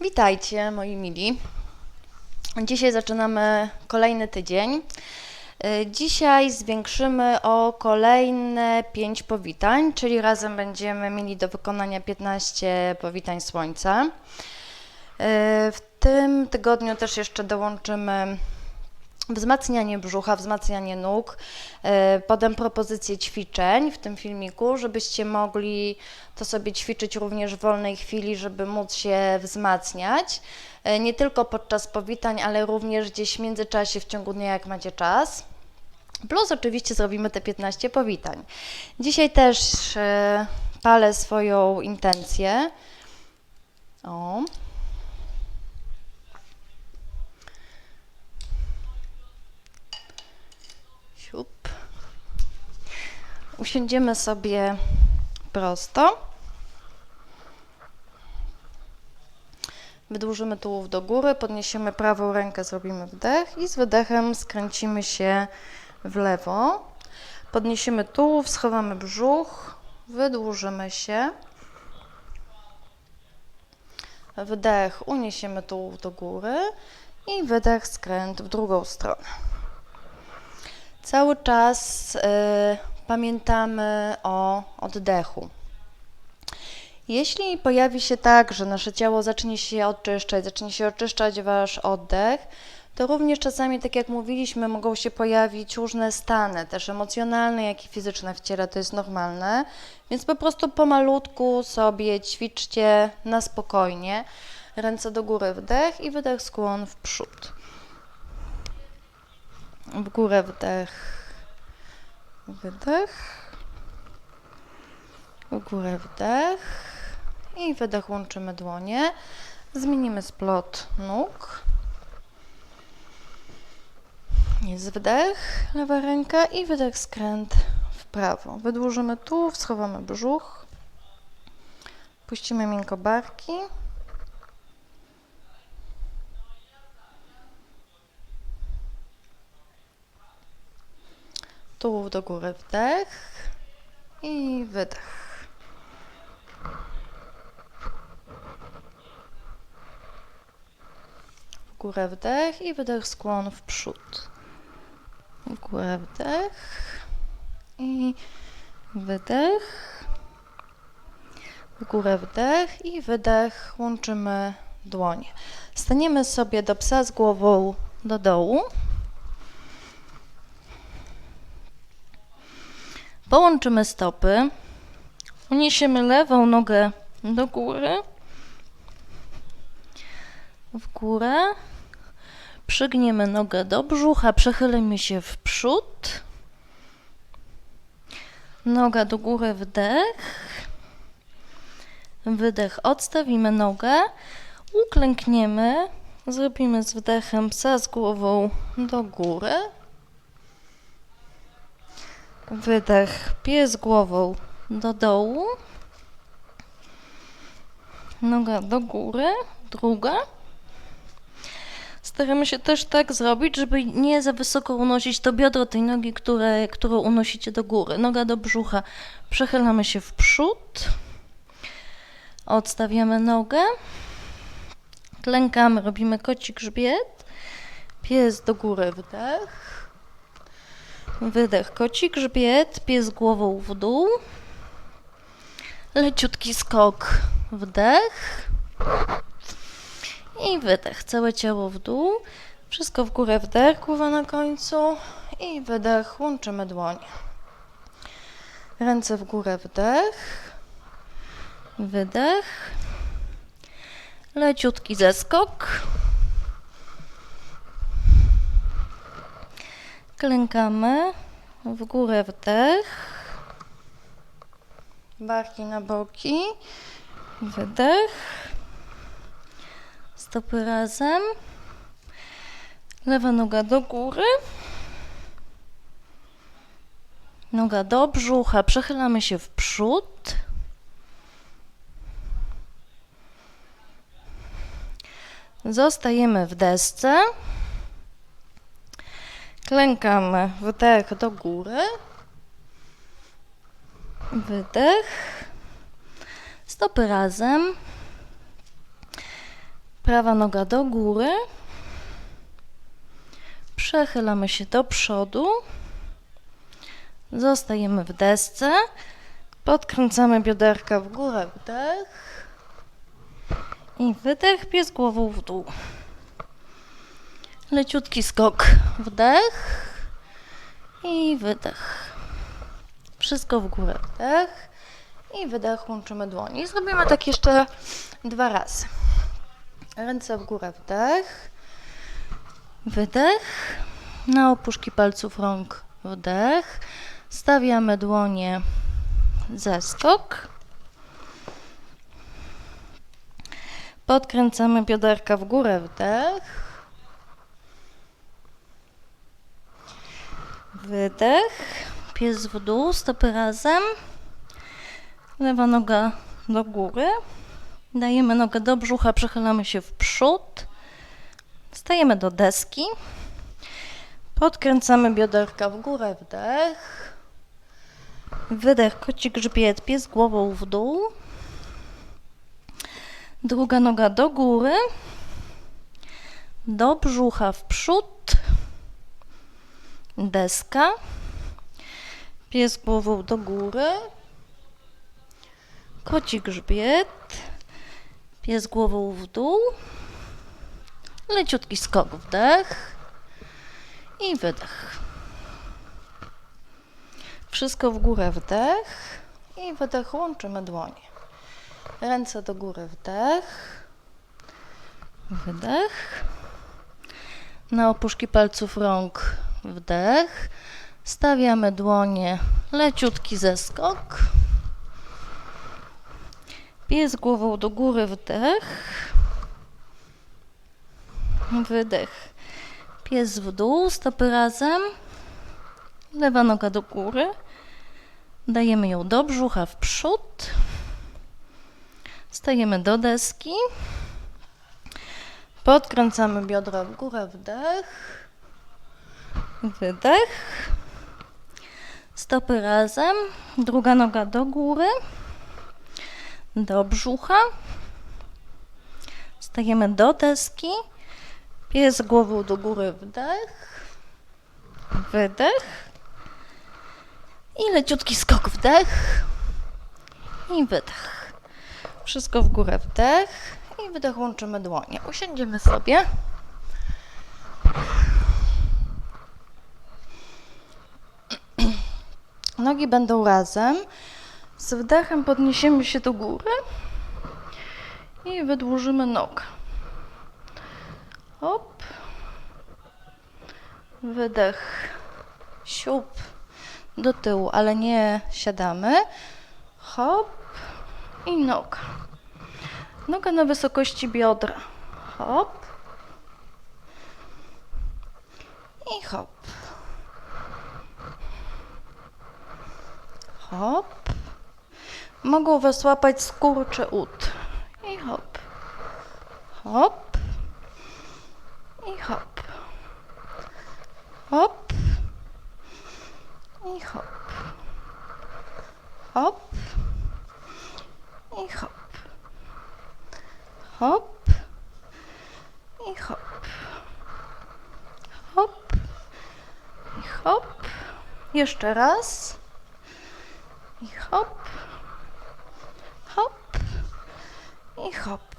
Witajcie, moi mili. Dzisiaj zaczynamy kolejny tydzień. Y, Dzisiaj zwiększymy o kolejne 5 powitań, czyli razem będziemy mieli do wykonania 15 powitań słońca. Y, W tym tygodniu też jeszcze dołączymy wzmacnianie brzucha, wzmacnianie nóg. E, Podam propozycję ćwiczeń w tym filmiku, żebyście mogli to sobie ćwiczyć również w wolnej chwili, żeby móc się wzmacniać. E, Nie tylko podczas powitań, ale również gdzieś w międzyczasie w ciągu dnia, jak macie czas. Plus oczywiście zrobimy te 15 powitań. Dzisiaj też e, palę swoją intencję. O. Siup. Usiądziemy sobie prosto. Wydłużymy tułów do góry, podniesiemy prawą rękę, zrobimy wdech i z wydechem skręcimy się w lewo. Podniesiemy tułów, schowamy brzuch, wydłużymy się. Wdech, uniesiemy tułów do góry i wydech, skręt w drugą stronę. Cały czas y, pamiętamy o oddechu. Jeśli pojawi się tak, że nasze ciało zacznie się oczyszczać, zacznie się oczyszczać wasz oddech, to również czasami, tak jak mówiliśmy, mogą się pojawić różne stany, też emocjonalne, jak i fizyczne w ciele, to jest normalne. Więc po prostu pomalutku sobie ćwiczcie na spokojnie. Ręce do góry, wdech i wydech, skłon w przód. W górę wdech, wydech. W górę wdech i wydech łączymy dłonie. Zmienimy splot nóg. Jest wdech, lewa ręka i wydech skręt w prawo. Wydłużymy tułów, schowamy brzuch. Puścimy miękko barki. Tułów do góry, wdech i wydech. W górę wdech i wydech, skłon w przód. W górę wdech i wydech. W górę wdech i wydech. Łączymy dłonie. Staniemy sobie do psa z głową do dołu. Połączymy stopy. Uniesiemy lewą nogę do góry. W górę. Przygniemy nogę do brzucha, przechylimy się w przód. Noga do góry, wdech. Wydech, odstawimy nogę. Uklękniemy. Zrobimy z wdechem psa z głową do góry. Wydech, pies głową do dołu. Noga do góry, druga. Staramy się też tak zrobić, żeby nie za wysoko unosić to biodro tej nogi, które, którą unosicie do góry. Noga do brzucha. Przechylamy się w przód. Odstawiamy nogę. Klękamy, robimy koci grzbiet. Pies do góry, wdech. Wydech, koci grzbiet, pies głową w dół. Leciutki skok, wdech. I wydech, całe ciało w dół. Wszystko w górę, wdech, głowa na końcu. I wydech, łączymy dłonie. Ręce w górę, wdech. Wydech. Leciutki zeskok. Klękamy. W górę wdech. Barki na boki. Wydech. Stopy razem. Lewa noga do góry. Noga do brzucha. Przechylamy się w przód. Zostajemy w desce. Klękamy, wdech do góry. Wydech. Stopy razem. Prawa noga do góry. Przechylamy się do przodu. Zostajemy w desce. Podkręcamy bioderka w górę, wdech. I wydech, pies głową w dół. Leciutki skok, wdech i wydech. Wszystko w górę, wdech i wydech, łączymy dłonie. Zrobimy tak jeszcze dwa razy. Ręce w górę, wdech, wydech. Na opuszki palców rąk, wdech. Stawiamy dłonie, zeskok. Podkręcamy bioderka w górę, wdech. Wydech. Pies w dół, stopy razem. Lewa noga do góry. Dajemy nogę do brzucha, przechylamy się w przód. Stajemy do deski. Podkręcamy bioderka w górę, wdech. Wydech, koci grzbiet, pies głową w dół. Druga noga do góry. Do brzucha w przód. Deska. Pies głową do góry. Koci grzbiet. Pies głową w dół. Leciutki skok, wdech i wydech. Wszystko w górę, wdech i wydech, łączymy dłonie. Ręce do góry, wdech, wydech. Na opuszki palców rąk, wdech. Stawiamy dłonie, leciutki zeskok. Pies głową do góry, wdech. Wydech. Pies w dół, stopy razem. Lewa noga do góry. Dajemy ją do brzucha w przód. Stajemy do deski. Podkręcamy biodra w górę, wdech. Wydech. Stopy razem. Druga noga do góry. Do brzucha. Stajemy do deski. Pies głową do góry, wdech, wydech i leciutki skok, wdech i wydech. Wszystko w górę, wdech i wydech, łączymy dłonie. Usiądziemy sobie. Nogi będą razem. Z wdechem podniesiemy się do góry i wydłużymy nogę. Hop. Wydech. Siup. Do tyłu, ale nie siadamy. Hop. I noga. Noga na wysokości biodra. Hop. I hop. Hop. Mogą was łapać skurcze ud. I hop. Hop. I hop. Hop. I hop. Hop. I hop. Hop. I hop. Hop. I hop. Jeszcze raz. I hop. Hop. I hop.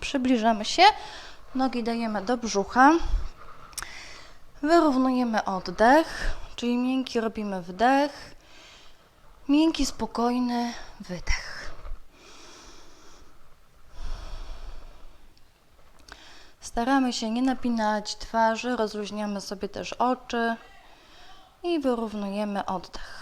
Przybliżamy się. Nogi dajemy do brzucha. Wyrównujemy oddech, czyli miękki robimy wdech, miękki, spokojny wydech. Staramy się nie napinać twarzy, rozluźniamy sobie też oczy i wyrównujemy oddech.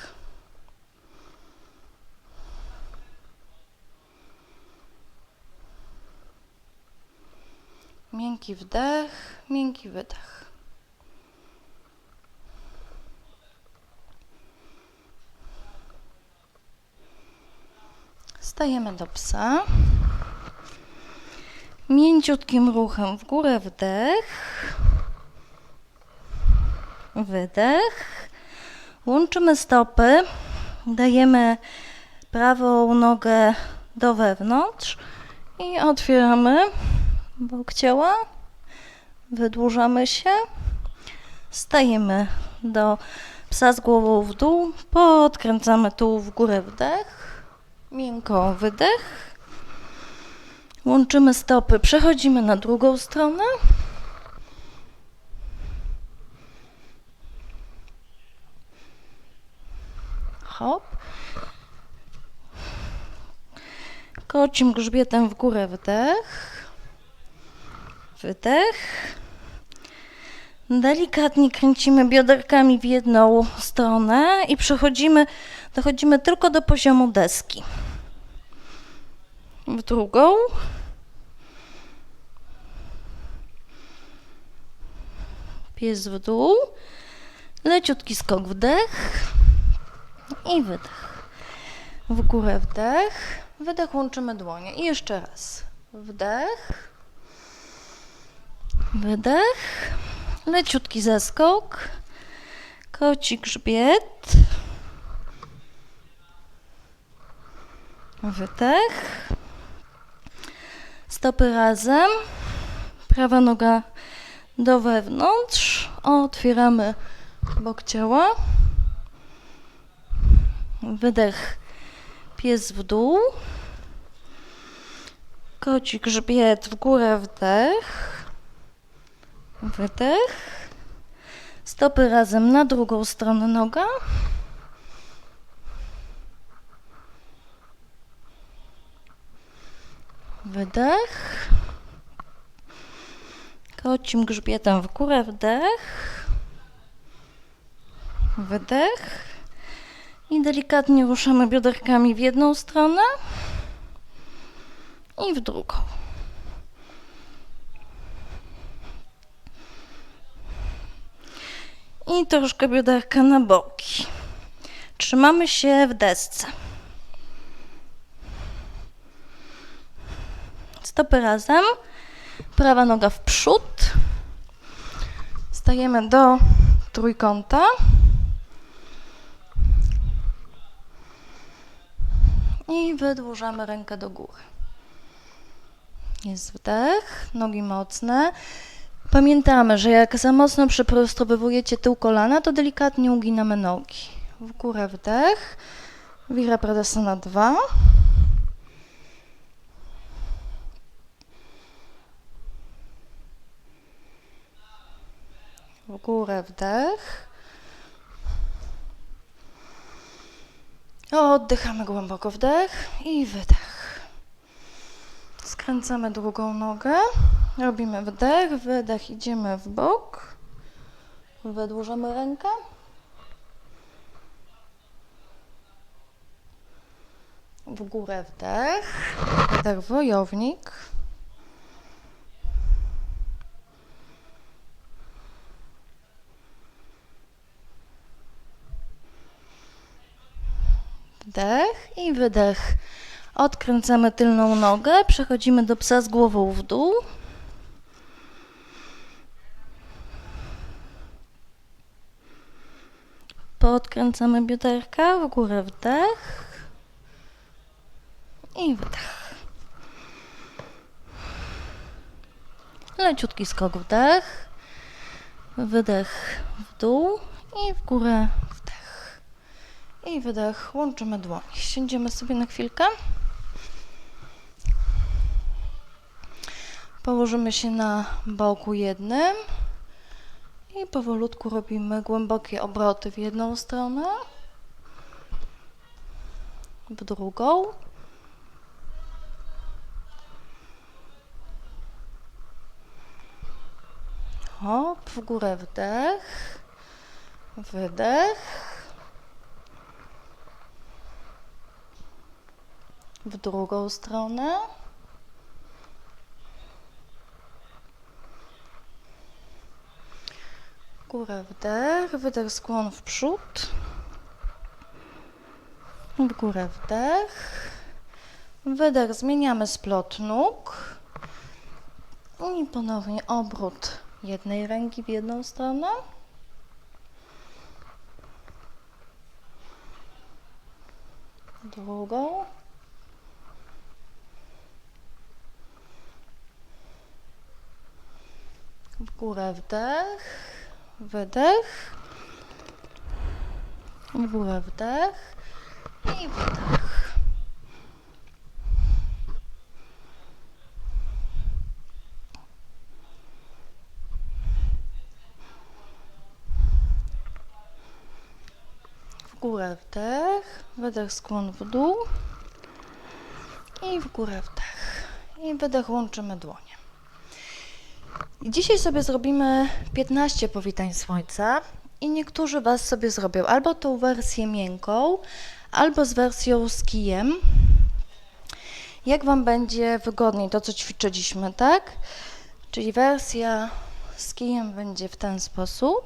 Miękki wdech, miękki wydech. Stajemy do psa. Mięciutkim ruchem w górę wdech. Wydech. Łączymy stopy. Dajemy prawą nogę do wewnątrz i otwieramy bok ciała. Wydłużamy się. Stajemy do psa z głową w dół. Podkręcamy tu w górę wdech. Miękko wydech. Łączymy stopy. Przechodzimy na drugą stronę. Hop. Kocim grzbietem w górę wdech. Wydech. Delikatnie kręcimy bioderkami w jedną stronę i przechodzimy, dochodzimy tylko do poziomu deski. W drugą. Pies w dół. Leciutki skok wdech i wydech. W górę wdech. Wydech łączymy dłonie. I jeszcze raz. Wdech. Wydech. Leciutki zeskok. Koci grzbiet. Wydech. Stopy razem. Prawa noga do wewnątrz. Otwieramy bok ciała. Wydech. Pies w dół. Koci grzbiet w górę wdech. Wydech. Stopy razem na drugą stronę noga. Wydech. Kocim grzbietem w górę wdech. Wydech. I delikatnie ruszamy bioderkami w jedną stronę i w drugą. I troszkę bioderka na boki. Trzymamy się w desce. Stopy razem. Prawa noga w przód. Stajemy do trójkąta. I wydłużamy rękę do góry. Jest wdech, nogi mocne. Pamiętamy, że jak za mocno przyprostowujecie tył kolana, to delikatnie uginamy nogi. W górę wdech. Virabhadasana 2. W górę wdech. Oddychamy głęboko wdech i wydech. Skręcamy drugą nogę. Robimy wdech, wydech, idziemy w bok. Wydłużamy rękę. W górę wdech. Wydech wojownik. Wdech i wydech. Odkręcamy tylną nogę, przechodzimy do psa z głową w dół. Podkręcamy bioderka, w górę wdech i wydech. Leciutki skok wdech, wydech w dół i w górę wdech. I wydech, łączymy dłonie. Siędziemy sobie na chwilkę. Położymy się na boku jednym i powolutku robimy głębokie obroty w jedną stronę, w drugą. Hop, w górę wdech, wydech. W drugą stronę. Górę wdech, wydech skłon w przód. W górę wdech. Wydech zmieniamy splot nóg. I ponownie obrót jednej ręki w jedną stronę. Drugą. W górę wdech, wydech. W górę wdech i wydech. W górę wdech, wydech skłon w dół i w górę wdech. I wydech łączymy dłonie. Dzisiaj sobie zrobimy 15 powitań słońca i niektórzy Was sobie zrobią albo tą wersję miękką, albo z wersją z kijem. Jak Wam będzie wygodniej to, co ćwiczyliśmy, tak? Czyli wersja z kijem będzie w ten sposób.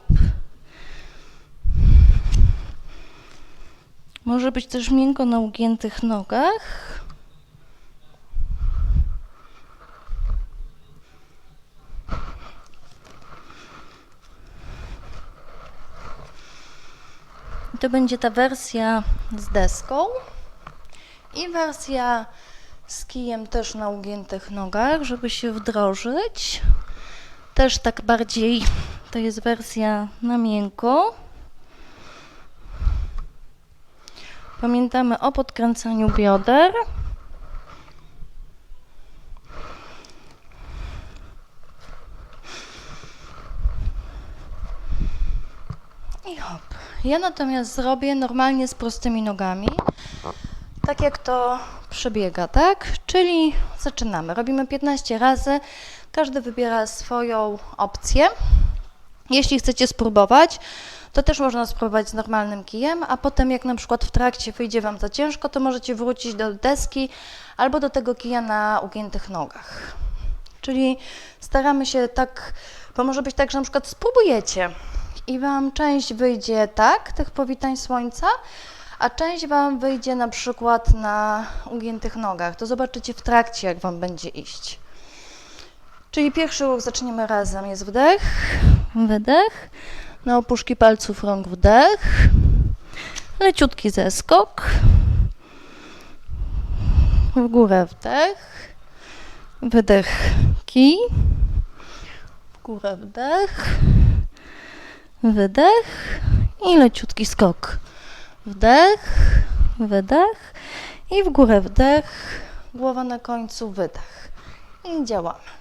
Może być też miękko na ugiętych nogach. To będzie ta wersja z deską i wersja z kijem też na ugiętych nogach, żeby się wdrożyć. Też tak bardziej to jest wersja na miękko. Pamiętamy o podkręcaniu bioder. I hop. Ja natomiast zrobię normalnie z prostymi nogami, tak jak to przebiega, tak? Czyli zaczynamy. Robimy 15 razy. Każdy wybiera swoją opcję. Jeśli chcecie spróbować, to też można spróbować z normalnym kijem, a potem jak na przykład w trakcie wyjdzie Wam za ciężko, to możecie wrócić do deski albo do tego kija na ugiętych nogach. Czyli staramy się tak, bo może być tak, że na przykład spróbujecie i Wam część wyjdzie tak, tych powitań słońca, a część Wam wyjdzie na przykład na ugiętych nogach. To zobaczycie w trakcie, jak Wam będzie iść. Czyli pierwszy ruch zaczniemy razem. Jest wdech, wydech, na opuszki palców rąk wdech, leciutki zeskok, w górę wdech, wydech kij, w górę wdech, wydech i leciutki skok. Wdech, wydech i w górę wdech, głowa na końcu, wydech. I działamy.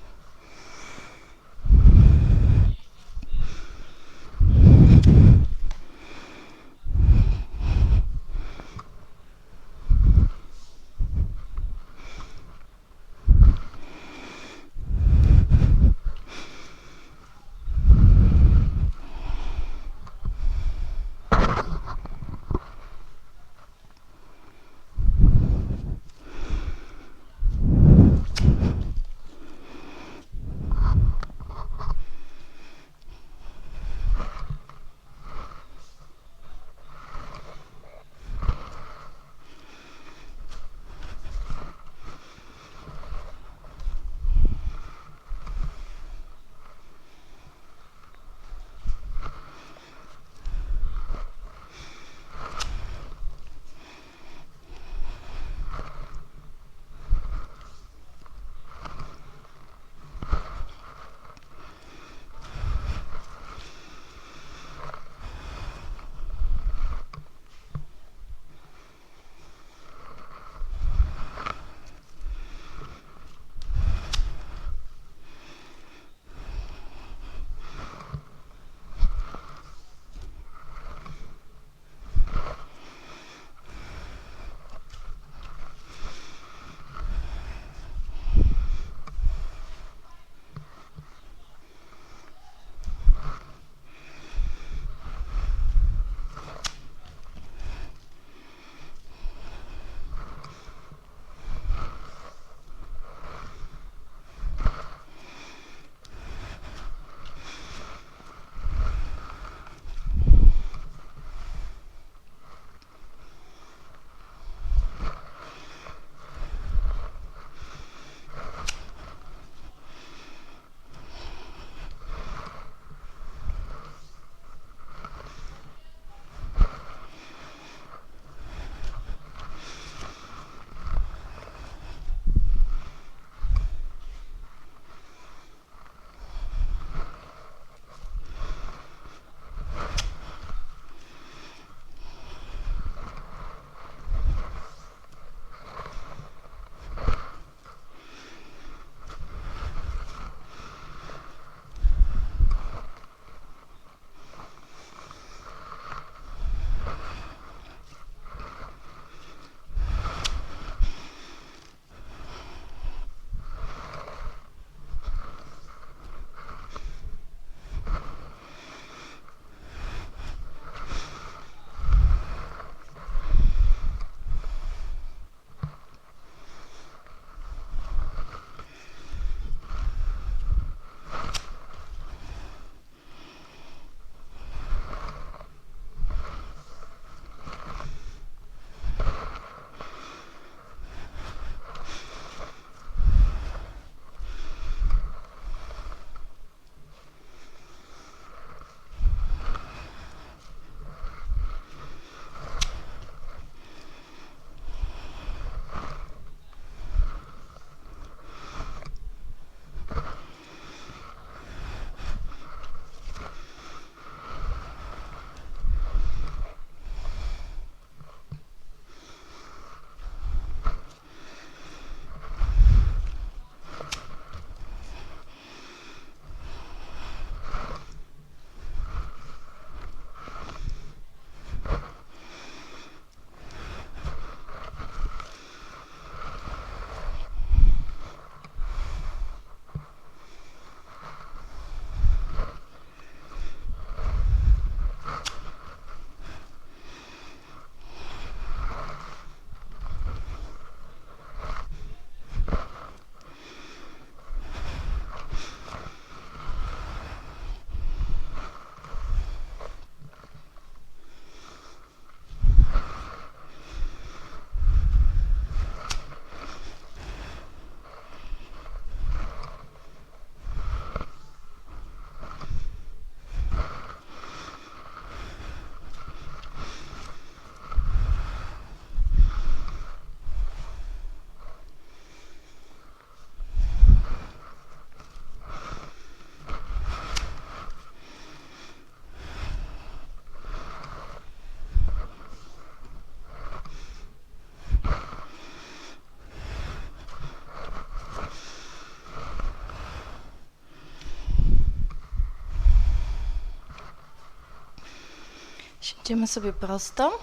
Siądziemy sobie prosto.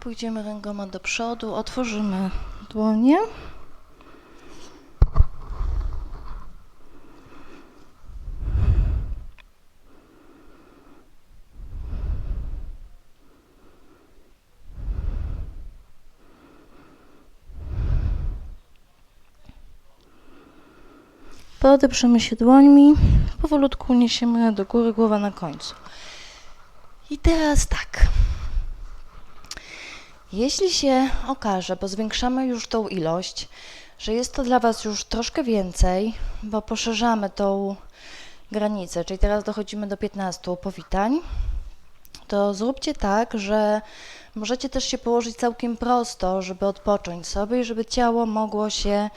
Pójdziemy rękoma do przodu, otworzymy dłonie. Podeprzemy się dłońmi, powolutku niesiemy do góry, głowa na końcu. I teraz tak. Jeśli się okaże, bo zwiększamy już tą ilość, że jest to dla Was już troszkę więcej, bo poszerzamy tą granicę, czyli teraz dochodzimy do 15 powitań, to zróbcie tak, że możecie też się położyć całkiem prosto, żeby odpocząć sobie i żeby ciało mogło się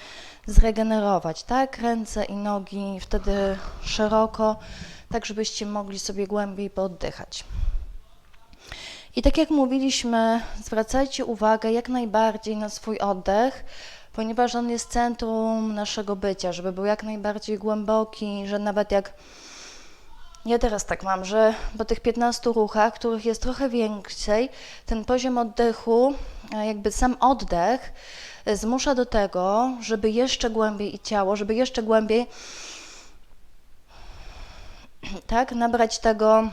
zregenerować, tak? Ręce i nogi wtedy szeroko, tak żebyście mogli sobie głębiej pooddychać. I tak jak mówiliśmy, zwracajcie uwagę jak najbardziej na swój oddech, ponieważ on jest centrum naszego bycia, żeby był jak najbardziej głęboki, że nawet jak ja teraz tak mam, że po tych 15 ruchach, których jest trochę więcej, ten poziom oddechu, e, jakby sam oddech e, zmusza do tego, żeby jeszcze głębiej i ciało, żeby jeszcze głębiej tak, nabrać tego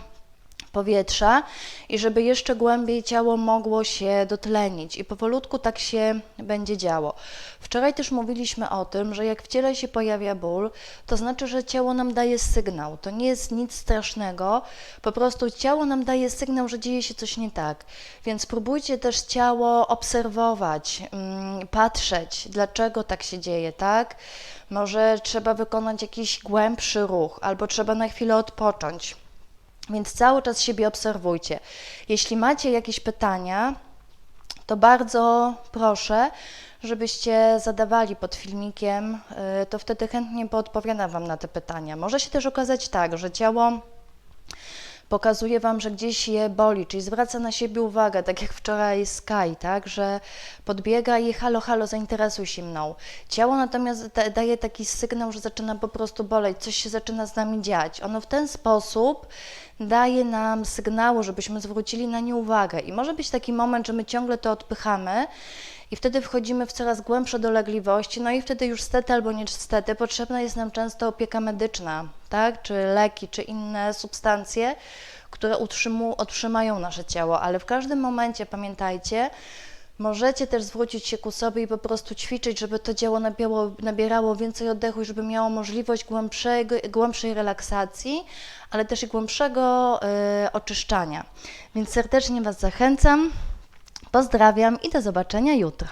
powietrza i żeby jeszcze głębiej ciało mogło się dotlenić i powolutku tak się będzie działo. Wczoraj też mówiliśmy o tym, że jak w ciele się pojawia ból, to znaczy, że ciało nam daje sygnał. To nie jest nic strasznego, po prostu ciało nam daje sygnał, że dzieje się coś nie tak. Więc próbujcie też ciało obserwować, mm, patrzeć, dlaczego tak się dzieje, tak? Może trzeba wykonać jakiś głębszy ruch, albo trzeba na chwilę odpocząć. Więc cały czas siebie obserwujcie. Jeśli macie jakieś pytania, to bardzo proszę, żebyście zadawali pod filmikiem, y, to wtedy chętnie poodpowiadam Wam na te pytania. Może się też okazać tak, że ciało pokazuje Wam, że gdzieś je boli, czyli zwraca na siebie uwagę, tak jak wczoraj Sky, tak, że podbiega i halo, halo, zainteresuj się mną. Ciało natomiast da, daje taki sygnał, że zaczyna po prostu boleć, coś się zaczyna z nami dziać. Ono w ten sposób daje nam sygnały, żebyśmy zwrócili na nie uwagę. I może być taki moment, że my ciągle to odpychamy i wtedy wchodzimy w coraz głębsze dolegliwości, no i wtedy już stety albo niestety potrzebna jest nam często opieka medyczna, tak? czy leki, czy inne substancje, które utrzymu, nasze ciało, ale w każdym momencie pamiętajcie, Możecie też zwrócić się ku sobie i po prostu ćwiczyć, żeby to ciało nabierało, nabierało więcej oddechu żeby miało możliwość głębszego, głębszej relaksacji, ale też i głębszego y, oczyszczania. Więc serdecznie Was zachęcam, pozdrawiam i do zobaczenia jutro.